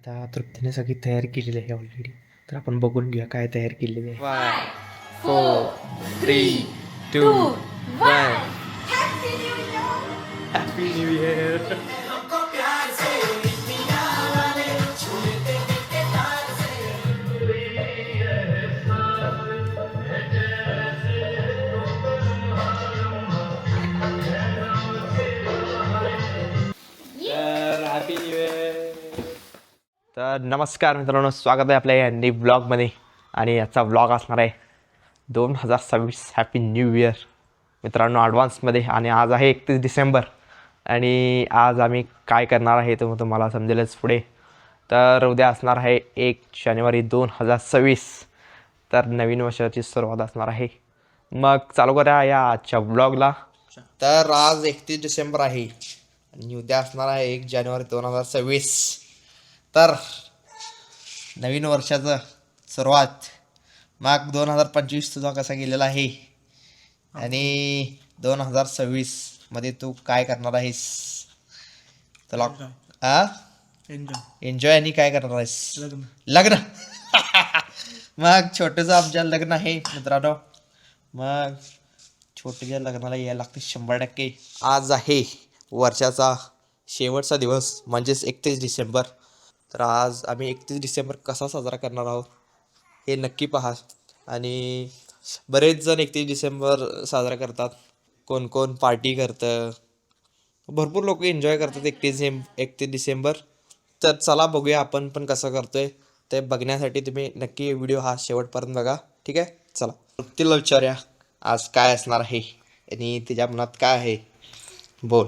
आता तृप्तीने सगळी तयारी केलेली आहे ऑलरेडी तर आपण बघून घेऊया काय तयार केलेली आहे. Four three two one happy new year नमस्कार मित्रांनो स्वागत आहे आपल्या या न्यू ब्लॉगमध्ये आणि याचा ब्लॉग असणार आहे दोन हजार सव्वीस हॅपी न्यू इयर मित्रांनो ॲडव्हान्समध्ये आणि आज आहे एकतीस डिसेंबर. आणि आज आम्ही काय करणार आहे ते मग तुम्हाला समजेलच पुढे. तर उद्या असणार आहे एक जानेवारी दोन हजार सव्वीस. तर नवीन वर्षाची सुरुवात असणार आहे. मग चालू करा या आजच्या ब्लॉगला तर आज एकतीस डिसेंबर आहे. आणि उद्या असणार आहे एक जानेवारी दोन हजार सव्वीस. तर नवीन वर्षाचं सुरुवात मग दोन हजार पंचवीस तुझा कसा गेलेला आहे? आणि दोन हजार सव्वीसमध्ये तू काय करणार आहेस? तुला आ? एन्जॉय आणि काय करणार आहेस? लग्न. मग छोटंसं आमच्या लग्न आहे मित्रांनो. मग छोट्याच्या लग्नाला यायला लागते शंभर टक्के. आज आहे वर्षाचा शेवटचा दिवस म्हणजेच एकतीस डिसेंबर. तर आज आम्ही एकतीस डिसेंबर कसा साजरा करणार आहोत हे नक्की पहा. आणि बरेच जण एकतीस डिसेंबर साजरा करतात. कोण कोण पार्टी करतं. भरपूर लोक एन्जॉय करतात एकतीस एकतीस डिसेंबर. तर चला बघूया आपण पण कसं करतोय. ते बघण्यासाठी तुम्ही नक्की व्हिडिओ हा शेवटपर्यंत बघा. ठीक आहे? चला. तिला विचारूया. आज काय असणार आहे? आणि तिच्या मनात काय आहे? बोल.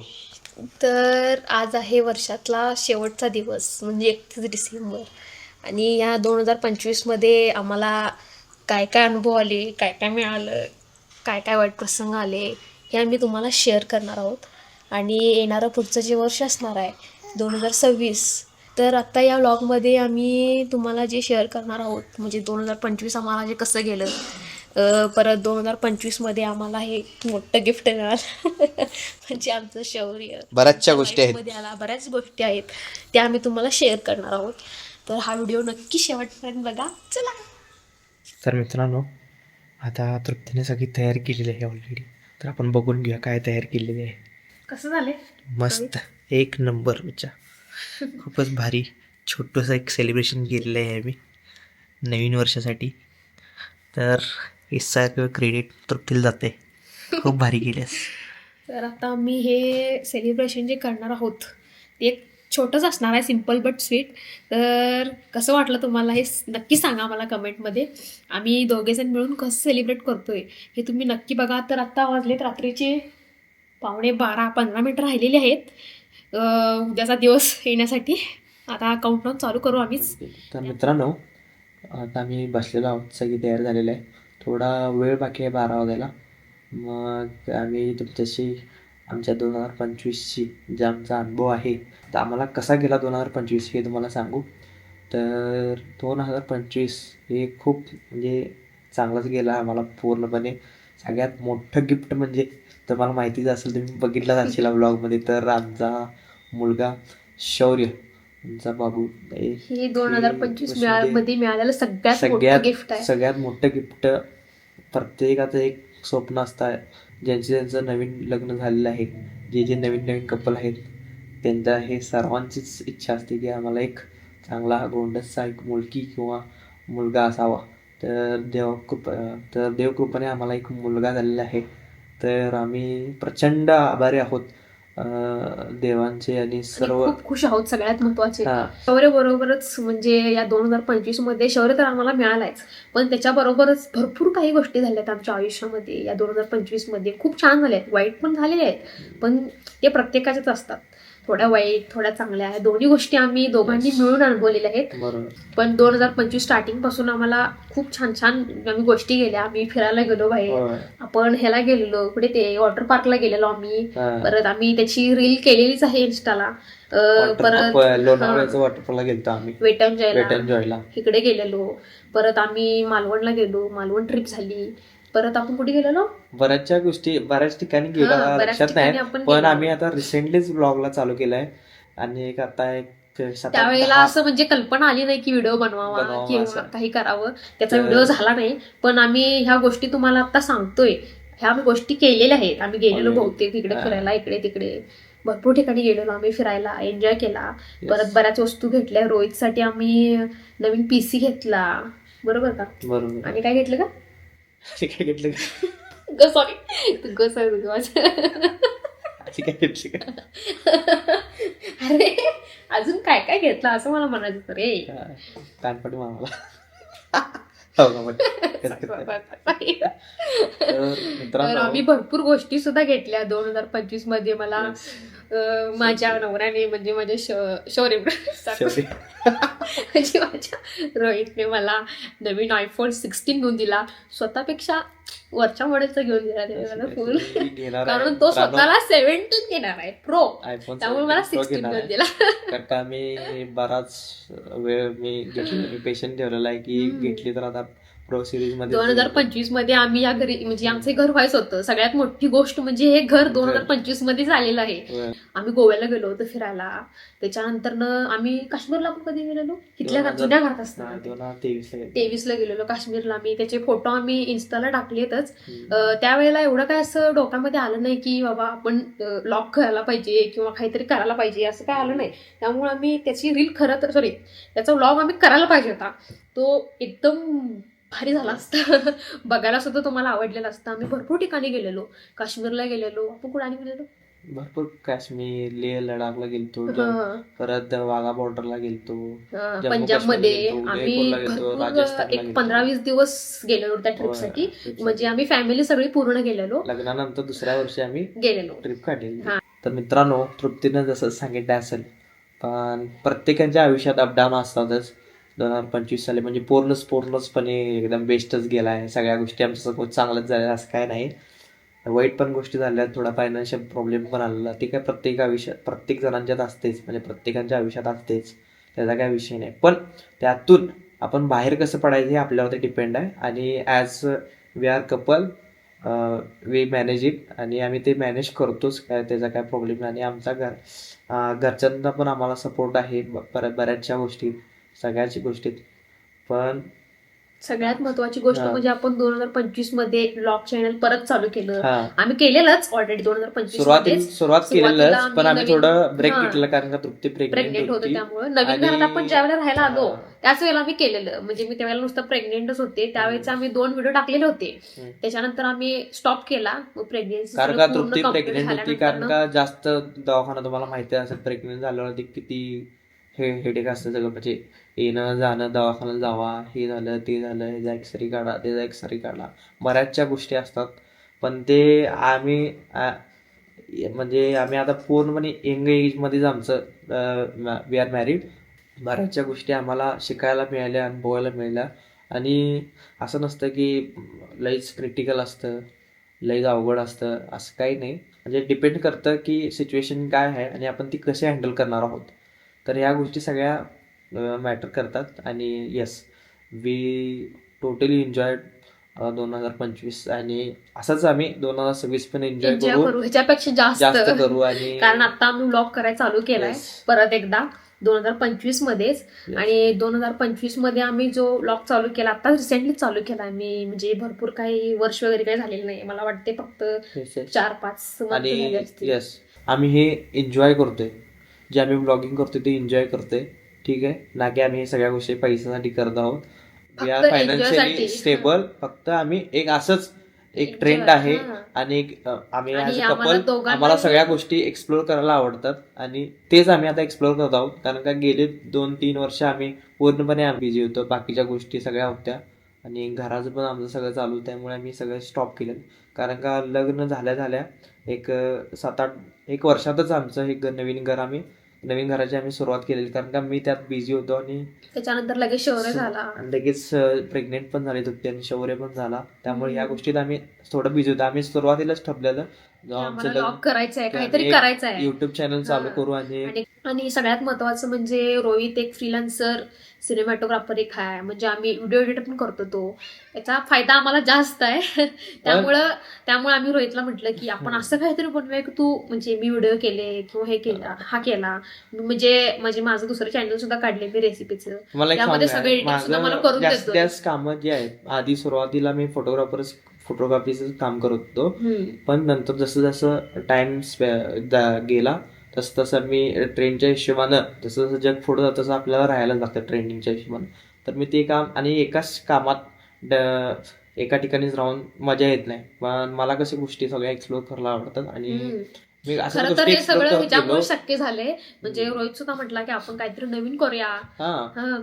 तर आज आहे वर्षातला शेवटचा दिवस म्हणजे एकतीस डिसेंबर. आणि या दोन हजार पंचवीसमध्ये आम्हाला काय काय अनुभव आले काय काय मिळालं काय काय वाईट प्रसंग आले हे आम्ही तुम्हाला शेअर करणार आहोत. आणि येणारं पुढचं जे वर्ष असणार आहे दोन हजार सव्वीस तर आत्ता या व्लॉगमध्ये आम्ही तुम्हाला जे शेअर करणार आहोत म्हणजे दोन हजार पंचवीस आम्हाला जे कसं गेलं परत दोन हजार पंचवीसमध्ये आम्हाला हे मोठं गिफ्ट मिळालं. म्हणजे आमचं शौर्य. बऱ्याचशा गोष्टी आहेत. आला बऱ्याच गोष्टी आहेत. त्या आम्ही तुम्हाला शेअर करणार आहोत. तर हा व्हिडिओ नक्की शेवटपर्यंत बघा. चला. तर मित्रांनो आता तृप्तीने सगळी तयारी केलेली आहे ऑलरेडी तर आपण बघून घेऊया काय तयार केलेली आहे. कसं झाले मस्त. एक नंबर विचार खूपच भारी. छोटंसं एक सेलिब्रेशन केलेलं आहे आम्ही. नवीन वर्षासाठी. तर हे सगळं क्रेडिट तृप्तीला जाते. खूप भारी केलेस. तर आता आम्ही हे सेलिब्रेशन जे करणार आहोत ते एक छोटंच असणार आहे सिंपल बट स्वीट तर कसं वाटलं तुम्हाला हे नक्की सांगा मला कमेंटमध्ये आम्ही दोघेजण मिळून कसं सेलिब्रेट करतोय हे तुम्ही नक्की बघा. तर आत्ता वाजलेत रात्रीचे पावणे बारा पंधरा मिनटं राहिलेली आहेत. उद्याचा दिवस येण्यासाठी. आता काउंटडाऊन चालू करू आम्हीच. तर मित्रांनो आता आम्ही बसलेलो आहोत सगळी तयार झालेलं आहे. थोडा वेळ बाकी आहे बारा वाजायला. मग आम्ही तुमच्याशी आमच्या दोन हजार पंचवीसशी जे आमचा अनुभव आहे तर आम्हाला कसा गेला दोन हजार पंचवीस हे तुम्हाला सांगू. तर दोन हजार पंचवीस हे खूप म्हणजे चांगलाच गेला आम्हाला पूर्णपणे. सगळ्यात मोठं गिफ्ट म्हणजे तुम्हाला माहितीच असेल तुम्ही बघितलं असेल ब्लॉगमध्ये तर आमचा मुलगा शौर्य. आमचा बाबू हे दोन हजार पंचवीसमध्ये मिळालेलं सगळ्यात सगळ्यात मोठं गिफ्ट आहे. सगळ्यात मोठं गिफ्ट प्रत्येकाचं एक स्वप्न असतं. ज्यांचं ज्यांचं नवीन लग्न झालेलं आहे जे जे नवीन नवीन कपल आहेत त्यांच्या हे सर्वांचीच इच्छा असते की आम्हाला एक चांगला गोंडसचा एक मुलगी किंवा मुलगा असावा. तर देवकृप तर देवकृपेने आम्हाला एक मुलगा झालेला आहे. तर आम्ही प्रचंड आभारी आहोत. देवांचे आणि सर्व खूप खुश आहोत सगळ्यात महत्त्वाचे. शौर्य बरोबरच म्हणजे या दोन हजार पंचवीसमध्ये शौर्य तर आम्हाला मिळालायच. पण त्याच्याबरोबरच भरपूर काही गोष्टी झाल्यात आमच्या आयुष्यामध्ये या दोन हजार पंचवीसमध्ये. खूप छान झाल्या आहेत वाईट पण झालेले आहेत. पण ते प्रत्येकाच्याच असतात. थोड्या वाईट थोड्या चांगल्या आहेत दोन्ही गोष्टी आम्ही दोघांनी मिळून अनुभवलेल्या आहेत. पण दोन हजार पंचवीस स्टार्टिंगपासून आम्हाला खूप छान छान आम्ही गोष्टी गेल्या आम्ही फिरायला गेलो बाहेर. आपण ह्याला गेलेलो. कुठे ते वॉटर पार्कला गेलेलो आम्ही. परत आम्ही त्याची रील केलेलीच आहे इन्स्टाला परत वॉटर लोणावळ्याचं वॉटरफॉलला गेलतो आम्ही. वेट एन्जॉयला वेट एन्जॉयला इकडे गेलेलो. परत आम्ही मालवणला गेलो. मालवण ट्रिप झाली. परत आपण कुठे गेलेलो? बऱ्याचशा गोष्टी बऱ्याच ठिकाणी गेलो हा, बऱ्याच लक्षात ठिकाणी नाही आपण पण गेलो. आम्ही आता रिसेंटलीच ब्लॉगला चालू केलाय. आणि एक आता एक ते सात आठ त्यावेळेला दहा- असं म्हणजे कल्पना आली नाही की व्हिडिओ बनवावा बनवावा किंवा असं. काही करावं. त्याचा तर- व्हिडिओ झाला नाही. पण आम्ही ह्या गोष्टी तुम्हाला आता सांगतोय. ह्या आम्ही गोष्टी केलेल्या आहेत. आम्ही गेलेलो Already. बहुतेक इकडे हा. फिरायला इकडे तिकडे. भरपूर ठिकाणी गेलेलो आम्ही फिरायला एन्जॉय केला. Yes. परत बऱ्याच वस्तू घेतल्या. रोहितसाठी आम्ही नवीन पीसी घेतला. बरोबर का? बरोबर. आणि काय घेतलं का? अशी काय घेतलं? ग सॉरी तू ग सॉरी अशी काय घेतली का? अरे अजून काय काय घेतलं? असं मला म्हणायचं रे. मामाला. हो का बघ. कर, कर, कर. तर तर मित्रांनो. आम्ही भरपूर गोष्टी सुद्धा घेतल्या दोन हजार पंचवीसमध्ये मला माझ्या नवऱ्याने म्हणजे माझ्या शौर्य म्हणजे माझ्या रोहितने मला नवीन आयफोन सिक्स्टीन घेऊन दिला. स्वतःपेक्षा वरच्या मॉडेलचा घेऊन दिला. मला आहे. कारण तो स्वतःला सेव्हन्टीन घेणार आहे. प्रो त्यामुळे मला 17 Pro सिक्स्टीन घेऊन. दिला. कारण मी बराच वेळ मी पेशंट ठेवलेला आहे की. घेतली तर आता प्रो सिरीजमध्ये दोन हजार पंचवीसमध्ये आम्ही या घरी म्हणजे आमचं घर व्हायचं होतं. सगळ्यात मोठी गोष्ट म्हणजे हे घर दोन हजार पंचवीसमध्ये झालेलं आहे. आम्ही गोव्याला गेलो होतो फिरायला. त्याच्यानंतर आम्ही काश्मीरला पण कधी गेलेलो? तिथल्या जुन्या घरात असताना हजार तेवीस ला गेलेलो काश्मीरला आम्ही. त्याचे फोटो आम्ही इन्स्टाला टाकलेतच. त्यावेळेला एवढं काय असं डोक्यामध्ये आलं नाही की बाबा आपण लॉक करायला पाहिजे किंवा काहीतरी करायला पाहिजे असं काय आलं नाही. त्यामुळे आम्ही त्याची रील खरं तर सॉरी त्याचा व्लॉग आम्ही करायला पाहिजे होता. तो एकदम भारी झाला असता. बघायला सुद्धा तुम्हाला आवडलेला असता. आम्ही भरपूर ठिकाणी गेलेलो. काश्मीरला गेलेलो. आपण कुठे गेलेलो. भरपूर काश्मीर लेह लडाखला गेलतो परत वाघा बॉर्डरला गेलतो. काश्मीरला गेलतो, आम्ही एक. पंधरा वीस दिवस गेलेलो त्या ट्रिपसाठी म्हणजे आम्ही फॅमिली सगळी पूर्ण गेलेलो. लग्नानंतर दुसऱ्या वर्षी आम्ही गेलेलो. ट्रिप काढलेली. तर मित्रांनो तृप्तीनं जसं सांगितलं असेल पण प्रत्येकाच्या आयुष्यात अपडाऊन असतातच. दोन हजार पंचवीस साली म्हणजे पूर्णच पूर्णचपणे एकदम बेस्टच गेला आहे सगळ्या गोष्टी आमच्यासोबत चांगलंच झाल्या असं काय नाही. वाईट पण गोष्टी झाल्या थोडा फायनान्शियल प्रॉब्लेम पण आलेला. ते काय प्रत्येक आयुष्यात प्रत्येक जणांच्यात असतेच. म्हणजे प्रत्येकाच्या आयुष्यात असतेच. त्याचा काय विषय नाही. पण त्यातून आपण बाहेर कसं पडायचं हे आपल्यावरती डिपेंड आहे. आणि as we are couple we manage it आणि आम्ही ते मॅनेज करतोच. काय त्याचा काय प्रॉब्लेम नाही. आणि आमचा घर घरच्यांना घरच्यांचा पण आम्हाला सपोर्ट आहे. ब- बऱ्या बऱ्याचशा गोष्टी. सगळ्याच गोष्टीत पण सगळ्यात महत्वाची गोष्ट हा. म्हणजे आपण दोन हजार पंचवीसमध्ये ब्लॉग चॅनल परत चालू केलं. हा. आम्ही केलेलंच ऑलरेडी दोन हजार पंचवीस सुरुवाती मध्ये सुरुवात सुरुवातीला केलेलंच आम्ही पण आम्ही थोडं ब्रेक हा. घेतलं कारण का तृप्ती प्रेग्नेंट प्रेग्नेंट होतो होती. त्यामुळे. नवीन आणि- घरात आपण ज्यावेळेला राहायला आलो हा. त्याच वेळेला आम्ही केलेलं. म्हणजे मी त्यावेळेला नुसतं प्रेग्नेंटच होते. त्यावेळेस आम्ही दोन व्हिडिओ टाकलेले होते. हम्म. त्याच्यानंतर आम्ही स्टॉप केला. प्रेग्नेन्सी कारण का तृप्ती प्रेग्नेंट होती? कारण का जास्त दवाखाना तुम्हाला माहिती असेल प्रेग्नेंट झाल्यावरती किती हे हेडेक असतं सगळं. म्हणजे येणं जाणं दवाखान्यात जावा हे झालं ते झालं ह्याचा एक्सरे काढा त्याचा एक्सरे काढा. बऱ्याचशा गोष्टी असतात. पण ते आम्ही म्हणजे आम्ही आता पूर्णपणे यंग एजमध्येच आमचं वी आर मॅरिड बऱ्याचशा गोष्टी आम्हाला शिकायला मिळाल्या अनुभवायला मिळाल्या. आणि असं नसतं की लईच क्रिटिकल असतं लईच अवघड असतं असं काही नाही. म्हणजे डिपेंड करतं की सिच्युएशन काय आहे आणि आपण ती कशी हँडल करणार आहोत. तर ह्या गोष्टी सगळ्या मॅटर करतात. आणि येस वी टोटली एन्जॉय दोन हजार पंचवीस आणि असंच आम्ही दोन हजार सव्वीस पण एन्जॉय करू. ह्याच्यापेक्षा जास्त. करू आणि कारण आता आम्ही ब्लॉग करायला चालू केलाय. परत एकदा दोन हजार पंचवीस मध्येच. आणि दोन हजार पंचवीसमध्ये आम्ही जो ब्लॉग चालू केला आता रिसेंटली चालू केला आम्ही. म्हणजे भरपूर काही वर्ष वगैरे काही झालेलं नाही. मला वाटते फक्त. चार पाच आणि. येस आम्ही हे एन्जॉय करतोय. जे आम्ही ब्लॉगिंग करतोय ते एन्जॉय करतोय. ठीक आहे. ना की आम्ही हे सगळ्या गोष्टी पैशासाठी करत आहोत. वी आर फक्त फायनान्शियली enjoy साठी. स्टेबल फक्त आम्ही एक असंच एक Enjoy, ट्रेंड आहे हा. आणि एक अ, आम्ही आणि ॲज अ आम्हाला कपल दोघांना आम्हाला सगळ्या गोष्टी एक्सप्लोर करायला आवडतात. आणि तेच आम्ही आता एक्सप्लोर करत आहोत. कारण का गेले दोन तीन वर्ष आम्ही पूर्णपणे बिझी होतो. बाकीच्या गोष्टी सगळ्या होत्या. आणि घराचं पण आमचं सगळं चालू होतं, त्यामुळे आम्ही सगळं स्टॉप केलं. कारण का लग्न झाल्या झाल्या एक अ, सात आठ एक वर्षातच आमचं हे नवीन घर आम्ही नवीन घराची आम्ही सुरुवात केलेली कारण का मी त्यात बिझी होतो आणि त्याच्यानंतर लगेच शौर्य झाला. आणि लगेच प्रेग्नेंट पण झाली होती आणि शौर्य पण झाला. त्यामुळे या. गोष्टीत आम्ही थोडं बिझी होतो. आम्ही सुरुवातीलाच ठरलेलं ब्लॉग करायचा आहे काहीतरी करायचं आहे युट्यूब चॅनल चालू. करू आणि आणि सगळ्यात महत्त्वाचं म्हणजे रोहित एक फ्रीलान्सर सिनेमॅटोग्राफर एक आहे म्हणजे आम्ही व्हिडिओ एडिट पण करतो तो. याचा फायदा आम्हाला जास्त आहे. त्यामुळं त्यामुळे आम्ही रोहितला म्हटलं की आपण असं काहीतरी बनवूया की तू म्हणजे मी व्हिडिओ केले किंवा हे केला हा केला. म्हणजे म्हणजे माझं दुसरं चॅनल सुद्धा काढले मी रेसिपीचं त्यामध्ये सांगा, सगळं सुद्धा मला करून कामं जी आहेत आधी सुरुवातीला मी फोटोग्राफर फोटोग्राफीचं काम करत होतो. पण नंतर जसं जसं टाइम गेला तसं तसं मी ट्रेनच्या हिशोबानं जसं जसं जग पुढं जातं तसं आपल्याला राहायला लागतं ट्रेंडिंगच्या हिशोबानं. तर मी ते काम आणि एकाच कामात ड- एका ठिकाणीच राहून मजा येत नाही. पण मला कशा गोष्टी सगळ्या एक्सप्लोर करायला आवडतात आणि मी असं खरं तर हे सगळं ह्याच्यामुळे शक्य झाले म्हणजे रोहित सुद्धा म्हटला की आपण काहीतरी नवीन करूया.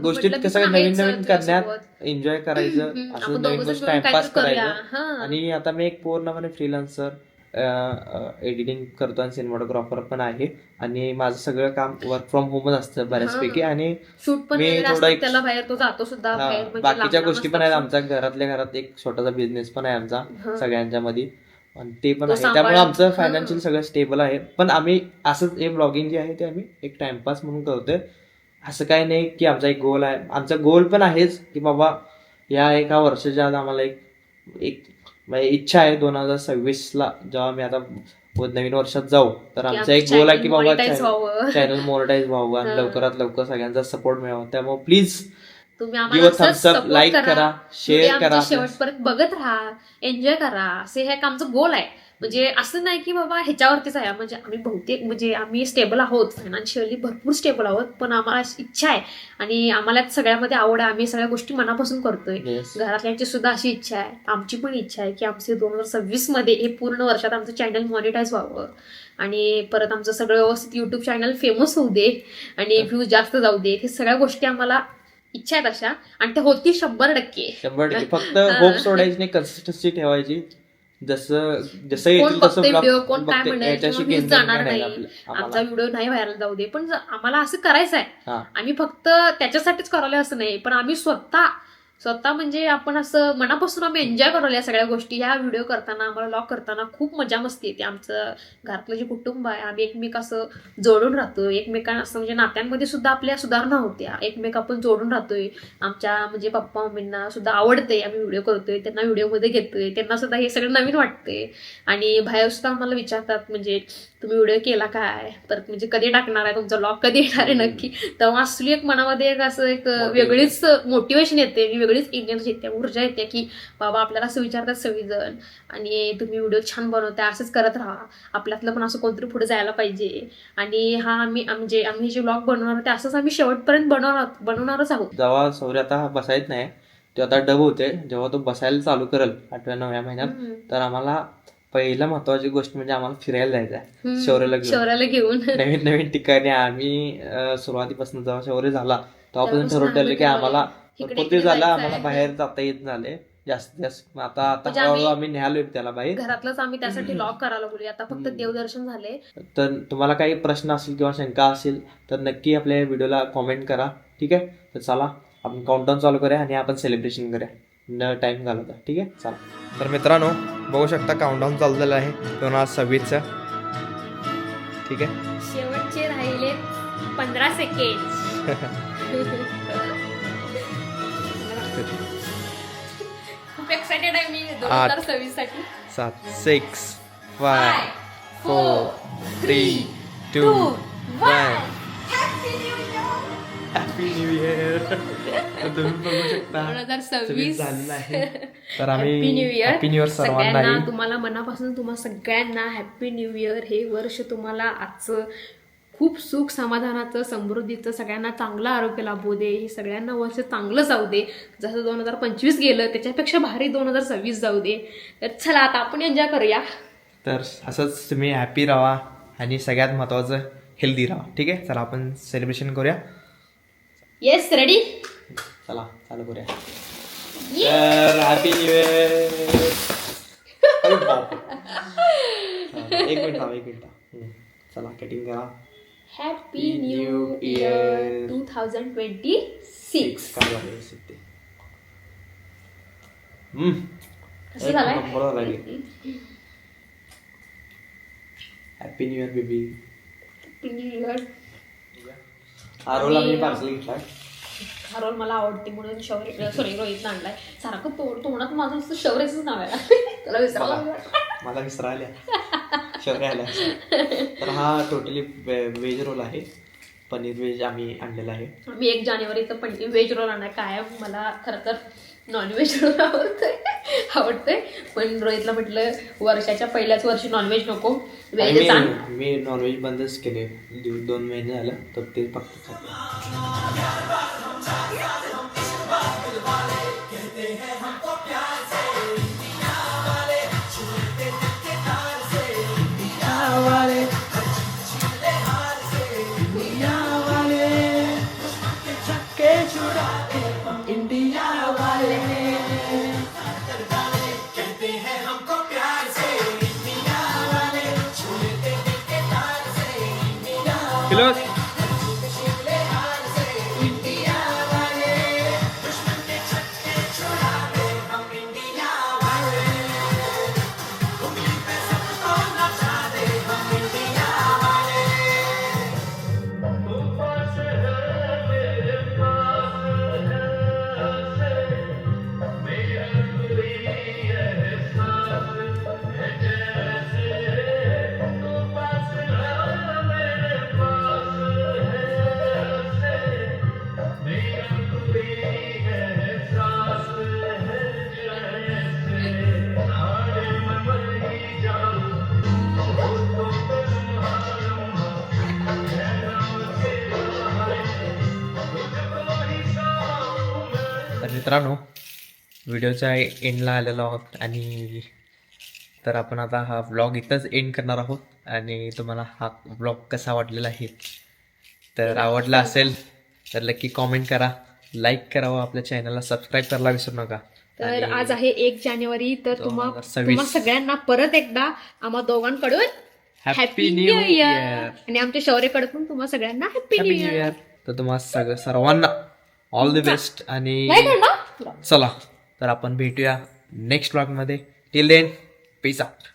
गोष्टीत कसं नवीन नवीन. करण्यात एन्जॉय करायचं. असं नवीन टाइमपास करायचं. आणि आता मी एक पूर्णपणे फ्रीलान्सर एडिटिंग करतो आणि सिनेमॅटोग्राफर पण आहे. आणि माझं सगळं काम वर्क फ्रॉम होमच असतं बऱ्याचपैकी. आणि शूट मी थोडा बाहेर तो जातो सुद्धा म्हणजे बाकीच्या गोष्टी पण आहेत. आमच्या घरातल्या घरात. एक छोटासा बिझनेस पण आहे आमचा. सगळ्यांच्या मध्ये आणि ते पण आहे. त्यामुळे आमचं. फायनान्शियल सगळं स्टेबल आहे. पण आम्ही असंच हे ब्लॉगिंग जे आहे ते आम्ही एक टाइमपास म्हणून करतोय. असं काही नाही की आमचा एक गोल आहे. आमचा गोल पण आहेच की बाबा या एका वर्षाच्या आत आम्हाला एक एक इच्छा आहे दोन हजार सव्वीस ला जेव्हा मी आता नवीन वर्षात जाऊ तर आमचा एक गोल आहे की बाबा. चॅनल मोनिटाईज व्हावं आणि. लवकरात लवकर सगळ्यांचा सपोर्ट मिळावा त्यामुळे प्लीज तुम्ही आम्हाला असंच support like करा, आमचं करा. शेवटपर्यंत बघत राहा. एन्जॉय करा. असे हे एक आमचं गोल आहे. म्हणजे असं नाही की बाबा ह्याच्यावरतीच आहे. म्हणजे आम्ही बहुतेक म्हणजे आम्ही स्टेबल आहोत. फायनान्शियली भरपूर स्टेबल आहोत. पण आम्हाला अशी इच्छा आहे. आणि आम्हाला सगळ्यामध्ये आवड आहे. आम्ही सगळ्या गोष्टी मनापासून करतोय. Yes. घरातल्यांची सुद्धा अशी इच्छा आहे. आमची पण इच्छा आहे की आमचे दोन हजार सव्वीसमध्ये हे पूर्ण वर्षात आमचं चॅनल मॉनिटाईज व्हावं. आणि परत आमचं सगळं व्यवस्थित युट्यूब चॅनल फेमस होऊ दे. आणि व्ह्यूज जास्त जाऊ दे. हे सगळ्या गोष्टी आम्हाला इच्छा आहेत अशा आणि त्या होती शंभर टक्के. शंभर टक्के. फक्त. होप सोडायची नाही कन्सिस्टन्सी ठेवायची. जसं जसं कोण बघते व्हिडिओ कोण काय जाणार नाही. आमचा. व्हिडिओ नाही व्हायरल जाऊ दे. पण आम्हाला असं करायचं आहे. आम्ही फक्त त्याच्यासाठीच करायला असं नाही पण आम्ही स्वतः स्वतः म्हणजे आपण असं मनापासून आम्ही एन्जॉय करायला या सगळ्या गोष्टी. ह्या व्हिडिओ करताना आम्हाला लॉक करताना खूप मजा मस्ती येते. आमचं घरातलं जे कुटुंब आहे आम्ही एकमेक असं जोडून राहतो एकमेकांना असं म्हणजे नात्यांमध्ये सुद्धा आपल्या सुधारणा होत्या एकमेक आपण जोडून राहतोय. आमच्या म्हणजे पप्पा मम्मींना सुद्धा आवडते आम्ही व्हिडिओ करतोय त्यांना व्हिडिओमध्ये घेतोय. त्यांना सुद्धा हे सगळं नवीन वाटते आणि बाहेर सुद्धा आम्हाला विचारतात म्हणजे तुम्ही व्हिडिओ केला काय? परत म्हणजे कधी टाकणार आहे? तुमचा लॉग कधी येणार आहे नक्की? तेव्हा असली एक मनामध्ये एक असं एक वेगळीच मोटिवेशन येते आणि वेगळीच एनर्जी येते. ऊर्जा येते की बाबा आपल्याला असं विचारतात सगळीजण आणि तुम्ही व्हिडिओ छान बनवताय असंच करत राहा. आपल्यातलं पण असं कोणतरी पुढे जायला पाहिजे. आणि हा आम्ही आम- म्हणजे आम्ही जे ब्लॉग बनवणार ते असंच आम्ही शेवटपर्यंत बनवणार बनवणारच आहोत. जेव्हा सौर्य आता बसायत नाही तो आता डब होते जेव्हा तो बसायला चालू करेल आठव्या नवव्या महिन्यात. तर आम्हाला पहिला महत्वाची गोष्ट म्हणजे आम्हाला फिरायला जायचं आहे. शौर्याला शौर्याला घेऊन. नवीन नवीन ठिकाणी आम्ही सुरुवातीपासून जेव्हा शौर्य झाला तेव्हापासून आम्ही की आम्हाला दिवस झाला आम्हाला. बाहेर जाता येत झाले. जास्तीत जास्त. आता आता म्हणजे हळूहळू आम्ही- न्यालोय त्याला बाहेर. घरातलंच आम्ही त्यासाठी लॉग करायला बोलूया आता फक्त. देवदर्शन झाले. तर तुम्हाला काही प्रश्न असेल किंवा शंका असेल तर नक्की आपल्या व्हिडिओला कॉमेंट करा. ठीक आहे? तर चला आपण काउंटडाऊन चालू करूया आणि आपण सेलिब्रेशन करूया. न टाइम घालवता. ठीक आहे? चला. तर मित्रांनो बघू शकता काउंटडाऊन चालू झालं आहे. दोन हजार सव्वीसचं. ठीक आहे? शेवटचे राहिले पंधरा सेकंड खूप एक्साइटेड आहे मी दोन आठ. हजार सव्वीससाठी सात six five four three two one happy new year तुम्ही बघू शकता. दोन हजार सव्वीस. झालेलं आहे. तर हॅपी न्यू आम्ही हॅपी न्यू इयर सर्वांना सगळ्यांना तुम्हाला मनापासून तुम्हाला सगळ्यांना हॅपी न्यू इयर हे वर्ष तुम्हाला आजचं खूप सुख समाधानाचं समृद्धीचं सगळ्यांना चांगलं आरोग्य लाभू दे. हे सगळ्यांना वर्ष चांगलं जाऊ दे. जसं दोन हजार पंचवीस गेलं त्याच्यापेक्षा भारी दोन हजार सव्वीस जाऊ दे. तर चला आता आपण एन्जॉय करूया. तर असंच तुम्ही हॅपी राहा आणि सगळ्यात महत्त्वाचं हेल्दी राहा. ठीक आहे? चला आपण सेलिब्रेशन करूया. येस रेडी चला चालू करूया. तर हॅपी न्यू इयर एक मिनिट थांब एक मिनिट. चला कटिंग करा. Happy new New year Year. Two thousand twenty six काय झालं ते. कसं झाला. Happy new year baby happy new year आरोला मी पार्सल घेतलाय. हा रोल मला आवडते म्हणून शौर्य सॉरी रोहितनं आणलाय. सारखं तोड तोंडात माझं नुसतं शौर्यच नाव आहे. त्याला विसरायला. मला विसरायला. शौर्य आल्या. तर हा टोटली व्हेज रोल आहे. पनीर व्हेज आम्ही आणलेला आहे. मी एक जानेवारीचं पण व्हेज रोल आणणार. काय मला खरं तर नॉनव्हेज रोल आवडतंय. आवडतंय. पण रोहितला म्हटलं वर्षाच्या पहिल्याच वर्षी नॉनव्हेज नको. आण मी मी नॉनव्हेज बंदच केले दि- दोन महिने झालं तर ते फक्त खाते. मित्रांनो व्हिडिओच्या एंडला आलेलो आहोत आणि तर आपण आता हा व्लॉग इथंच एंड करणार आहोत आणि तुम्हाला हा व्लॉग कसा वाटलेला आहे तर आवडला असेल तर नक्की कॉमेंट करा लाईक करा व आपल्या चॅनलला सबस्क्राईब करायला विसरू नका. तर आज आहे एक जानेवारी तर तुम्हा 2026. तुम्हा सगळ्यांना परत एकदा आम्हा दोघांकडून हॅपी न्यू इयर आणि आमच्या शौर्यकडे पण तुम्हा सगळ्यांना हॅपी न्यू इयर तर तुम्हाला सगळं सर्वांना ऑल द बेस्ट आणि चला तर आपण भेटूया नेक्स्ट ब्लॉगमध्ये टिल देन पीस आउट